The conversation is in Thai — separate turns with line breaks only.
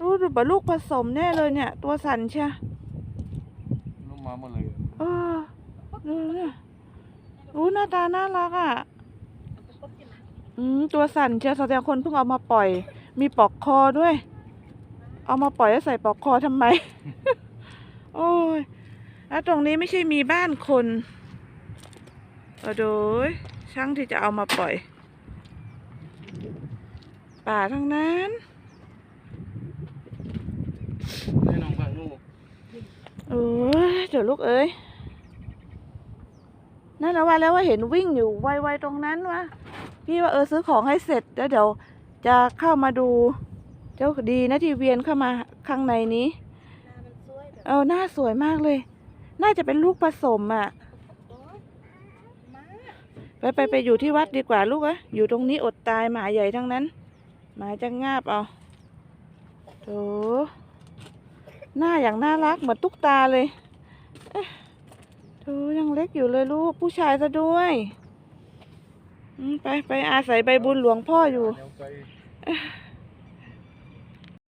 รู้ดูบ่ลูกผสมแน่เลยเนี่ย ตัวสั่นเชีย
ลูกมาหมดเลย
เออดูเนี่ยรู้หน้าตาน่ารักอะอืมตัวสั่นเชียวแสดงคนเพิ่งเอามาปล่อย มีปลอกคอด้วย เอามาปล่อยแล้วใส่ปลอกคอทำไม โอ้ยแล้วตรงนี้ไม่ใช่มีบ้านคนเออโดยช่างที่จะเอามาปล่อย ป่าทั้งนั้น
น้องฟังลูก
โอ้เดี๋ยวลูกเอ้ยนั่นนะว่าแล้วว่าเห็นวิ่งอยู่ไวๆตรงนั้นวะพี่ว่าเออซื้อของให้เสร็จแล้วเดี๋ยวจะเข้ามาดู เจ้าดีนะที่เวียนเข้ามาข้างในนี้เออหน้าสวยมากเลย น่าจะเป็นลูกผสมอะ ไปไปไปอยู่ที่วัดดีกว่าลูกอะอยู่ตรงนี้อดตายหมาใหญ่ทั้งนั้น หมาจะงาบเอาโถ หน้าอย่างน่ารักเหมือนตุ๊กตาเลยดูยังเล็กอยู่เลยลูกผู้ชายซะด้วยไปไปอาศัยใบบุญหลวงพ่ออยู่